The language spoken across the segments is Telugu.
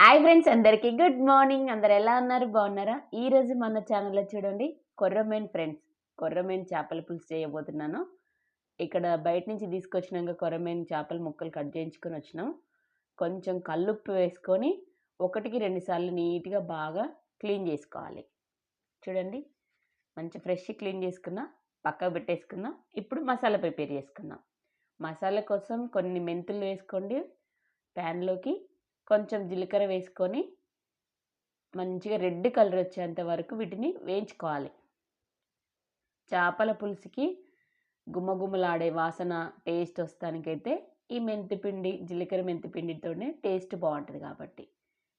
హాయ్ ఫ్రెండ్స్ అందరికీ గుడ్ మార్నింగ్ అందరు ఎలా ఉన్నారు? బాగున్నారా? ఈ రోజు మన ఛానల్లో చూడండి కొర్రమేన్ ఫ్రెండ్స్ కొర్రమేన్ చేపల పులుసు చేయబోతున్నాను. ఇక్కడ బయట నుంచి తీసుకొచ్చినాక కొర్రమేన్ చేపల ముక్కలు కట్ చేయించుకొని వచ్చినాం. కొంచెం కల్లుప్పు వేసుకొని ఒకటికి రెండు సార్లు నీట్గా బాగా క్లీన్ చేసుకోవాలి. చూడండి మంచి ఫ్రెష్ క్లీన్ చేసుకున్నా పక్కకు పెట్టేసుకుందాం ఇప్పుడు మసాలా ప్రిపేర్ చేసుకుందాం మసాలా కోసం కొన్ని మెంతులు వేసుకోండి. ప్యాన్లోకి కొంచెం జీలకర్ర వేసుకొని మంచిగా రెడ్ కలర్ వచ్చేంత వరకు వీటిని వేయించుకోవాలి. చేపల పులుసుకి గుమ్మగుమ్మలాడే వాసన టేస్ట్ వస్తానికైతే ఈ మెంతిపిండి జీలకర్ర మెంతిపిండితోనే టేస్ట్ బాగుంటుంది కాబట్టి.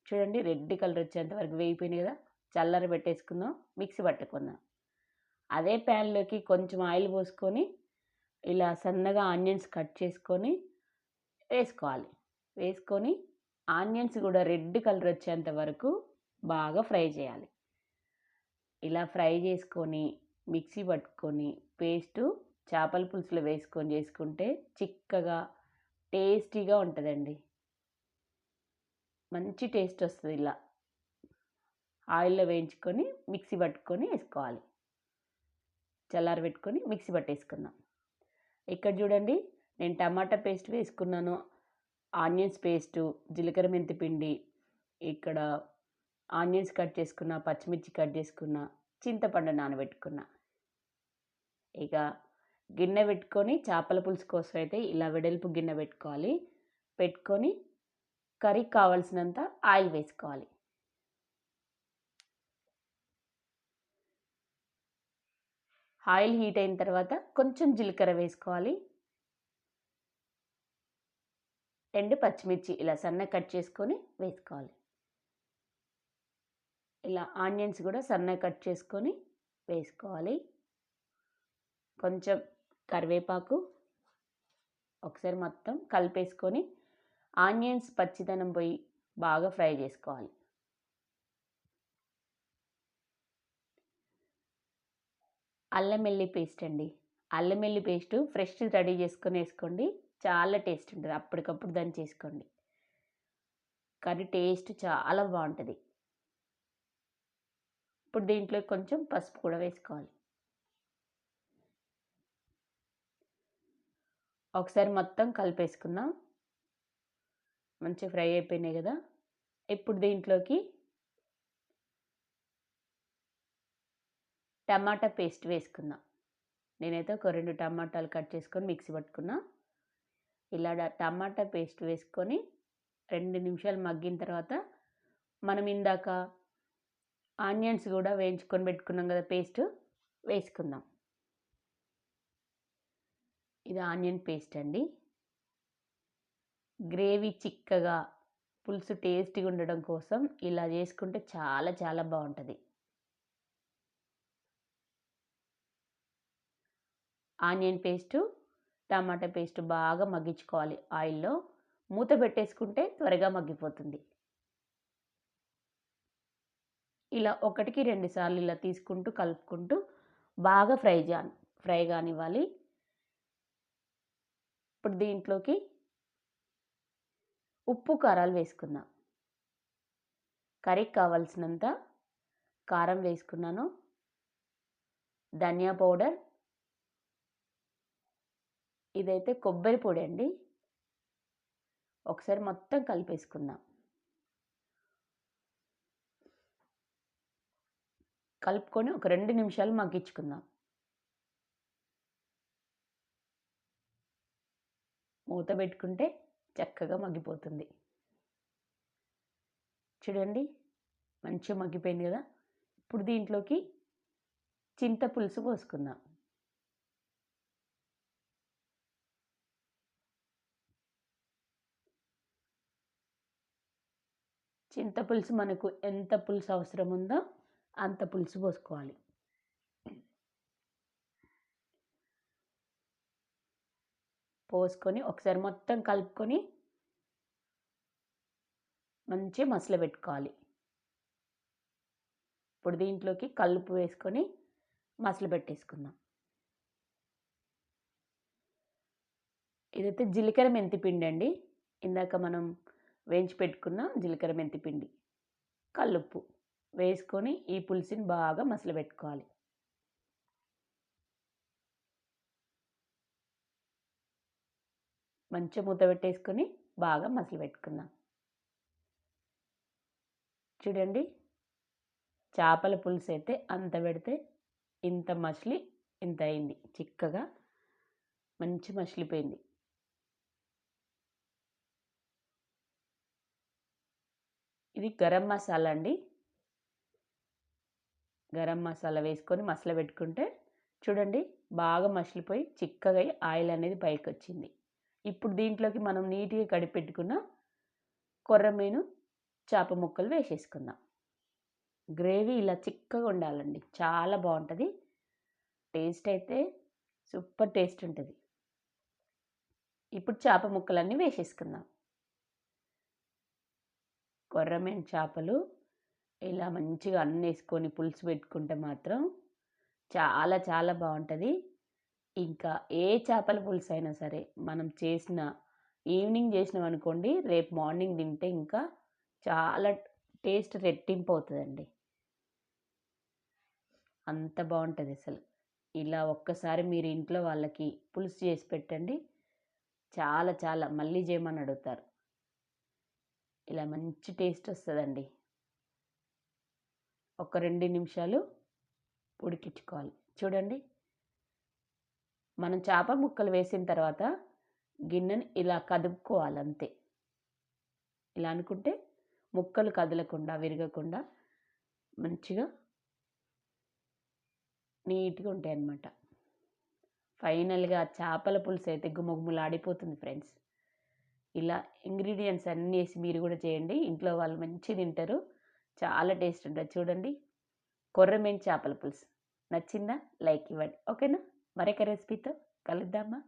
చూడండి రెడ్ కలర్ వచ్చేంత వరకు వేగిపోయింది కదా చల్లర పెట్టేసుకుందాం మిక్సీ పట్టుకుందాం. అదే ప్యాన్లోకి కొంచెం ఆయిల్ పోసుకొని ఇలా సన్నగా ఆనియన్స్ కట్ చేసుకొని వేసుకోవాలి. వేసుకొని ఆనియన్స్ కూడా రెడ్ కలర్ వచ్చేంత వరకు బాగా ఫ్రై చేయాలి. ఇలా ఫ్రై చేసుకొని మిక్సీ పట్టుకొని పేస్టు చేపల పులుసులో వేసుకొని చేసుకుంటే చిక్కగా టేస్టీగా ఉంటుందండి. మంచి టేస్ట్ వస్తుంది ఇలా. ఆయిల్లో వేయించుకొని మిక్సీ పట్టుకొని వేసుకోవాలి. చల్లారి పెట్టుకొని మిక్సీ పట్టేసుకుందాం. ఇక్కడ చూడండి నేను టమాటా పేస్ట్ వేసుకున్నాను. ఆనియన్స్ పేస్టు జీలకర్ర మెంతి పిండి ఇక్కడ ఆనియన్స్ కట్ చేసుకున్న పచ్చిమిర్చి కట్ చేసుకున్న చింతపండు నానబెట్టుకున్న. ఇక గిన్నె పెట్టుకొని చేపల పులుసు కోసం అయితే ఇలా వెడల్పు గిన్నె పెట్టుకోవాలి. పెట్టుకొని కర్రీకి కావాల్సినంత ఆయిల్ వేసుకోవాలి. ఆయిల్ హీట్ అయిన తర్వాత కొంచెం జీలకర్ర వేసుకోవాలి. రెండు పచ్చిమిర్చి ఇలా సన్న కట్ చేసుకొని వేసుకోవాలి. ఇలా ఆనియన్స్ కూడా సన్న కట్ చేసుకొని వేసుకోవాలి. కొంచెం కరివేపాకు ఒకసారి మొత్తం కలిపేసుకొని ఆనియన్స్ పచ్చిదనం పోయి బాగా ఫ్రై చేసుకోవాలి. అల్లం వెల్లి పేస్ట్ అండి. అల్లం వెల్లి పేస్ట్ ఫ్రెష్ రెడీ చేసుకొని వేసుకోండి. చాలా టేస్ట్ ఉంటుంది. అప్పటికప్పుడు దాన్ని చేసుకోండి. కర్రీ టేస్ట్ చాలా బాగుంటుంది. ఇప్పుడు దీంట్లో కొంచెం పసుపు కూడా వేసుకోవాలి. ఒకసారి మొత్తం కలిపేసుకుందాం. మంచి ఫ్రై అయిపోయినాయి కదా. ఇప్పుడు దీంట్లోకి టమాటా పేస్ట్ వేసుకుందాం. నేనైతే ఒక రెండు టమాటాలు కట్ చేసుకొని మిక్సీ పట్టుకున్నా. ఇలా టమాటా పేస్ట్ వేసుకొని రెండు నిమిషాలు మగ్గిన తర్వాత మనం ఇందాక ఆనియన్స్ కూడా వేయించుకొని పెట్టుకున్నాం కదా పేస్ట్ వేసుకుందాం. ఇది ఆనియన్ పేస్ట్ అండి. గ్రేవీ చిక్కగా పులుసు టేస్టీగా ఉండడం కోసం ఇలా చేసుకుంటే చాలా చాలా బాగుంటుంది. ఆనియన్ పేస్టు టమాటా పేస్ట్ బాగా మగ్గించుకోవాలి. ఆయిల్లో మూత పెట్టేసుకుంటే త్వరగా మగ్గిపోతుంది. ఇలా ఒకటికి రెండు సార్లు ఇలా తీసుకుంటూ కలుపుకుంటూ బాగా ఫ్రై చా ఫ్రై కానివ్వాలి. ఇప్పుడు దీంట్లోకి ఉప్పు కారాలు వేసుకుందాం. కర్రీకి కావాల్సినంత కారం వేసుకున్నాను. ధనియా పౌడర్ ఇదైతే కొబ్బరి పొడి అండి ఒకసారి మొత్తం కలిపేసుకుందాం. కలుపుకొని ఒక రెండు నిమిషాలు మగ్గించుకుందాం. మూత పెట్టుకుంటే చక్కగా మగ్గిపోతుంది. చూడండి మంచిగా మగ్గిపోయింది కదా. ఇప్పుడు దీంట్లోకి చింత పులుసు పోసుకుందాం. చింతపులుసు మనకు ఎంత పులుసు అవసరం ఉందో అంత పులుసు పోసుకోవాలి. పోసుకొని ఒకసారి మొత్తం కలుపుకొని మంచి మసలు పెట్టుకోవాలి. ఇప్పుడు దీంట్లోకి కలుపు వేసుకొని మసలు పెట్టేసుకుందాం. ఇదైతే జీలకర్ర మెంతి పిండి అండి ఇందాక మనం వేయించి పెట్టుకున్న జీలకర్ర మెంతి పిండి కల్లుప్పు వేసుకొని ఈ పులుసుని బాగా మసలు పెట్టుకోవాలి మంచిగా మూత పెట్టేసుకొని బాగా మసలు పెట్టుకుందాం చూడండి చేపల పులుసు అయితే అంత పెడితే ఇంత మసిలి ఇంత అయింది. చిక్కగా మంచి మసిలిపోయింది. ఇది గరం మసాలా అండి. గరం మసాలా వేసుకొని మసాలా పెట్టుకుంటే చూడండి బాగా మసిలిపోయి చిక్కగా ఆయిల్ అనేది పైకి వచ్చింది. ఇప్పుడు దీంట్లోకి మనం నీట్గా కడిపెట్టుకున్న కొర్రమీను చేప ముక్కలు వేసేసుకుందాం. గ్రేవీ ఇలా చిక్కగా ఉండాలండి. చాలా బాగుంటుంది. టేస్ట్ అయితే సూపర్ టేస్ట్ ఉంటుంది. ఇప్పుడు చేప ముక్కలన్నీ వేసేసుకుందాం. కొర్రమీను చేపలు ఇలా మంచిగా అన్నీ వేసుకొని పులుసు పెట్టుకుంటే మాత్రం చాలా చాలా బాగుంటుంది. ఇంకా ఏ చేపల పులుసు అయినా సరే మనం చేసిన ఈవినింగ్ చేసినాం అనుకోండి రేపు మార్నింగ్ తింటే ఇంకా చాలా టేస్ట్ రెట్టింపు అవుతుందండి అంత బాగుంటుంది అసలు. ఇలా ఒక్కసారి మీరు ఇంట్లో వాళ్ళకి పులుసు చేసి పెట్టండి. చాలా చాలా మళ్ళీ చేయమని అడుగుతారు. ఇలా మంచి టేస్ట్ వస్తుందండి. ఒక రెండు నిమిషాలు ఉడికించుకోవాలి. చూడండి. మనం చేప ముక్కలు వేసిన తర్వాత గిన్నెని ఇలా కదుపుకోవాలి అంతే. ఇలా అనుకుంటే ముక్కలు కదలకుండా విరగకుండా మంచిగా నీట్గా ఉంటాయి అన్నమాట ఫైనల్గా చేపల పులుసు అయితే గుమగుమలాడిపోతుంది ఫ్రెండ్స్. ఇలా ఇంగ్రీడియంట్స్ అన్నీ వేసి మీరు కూడా చేయండి. ఇంట్లో వాళ్ళు మంచి తింటారు. చాలా టేస్ట్ ఉంటుంది. చూడండి. కొర్రమేన్ చేపల పులుసు. నచ్చిందా? లైక్ ఇవ్వండి. ఓకేనా? మరొక రెసిపీతో కలుద్దామా?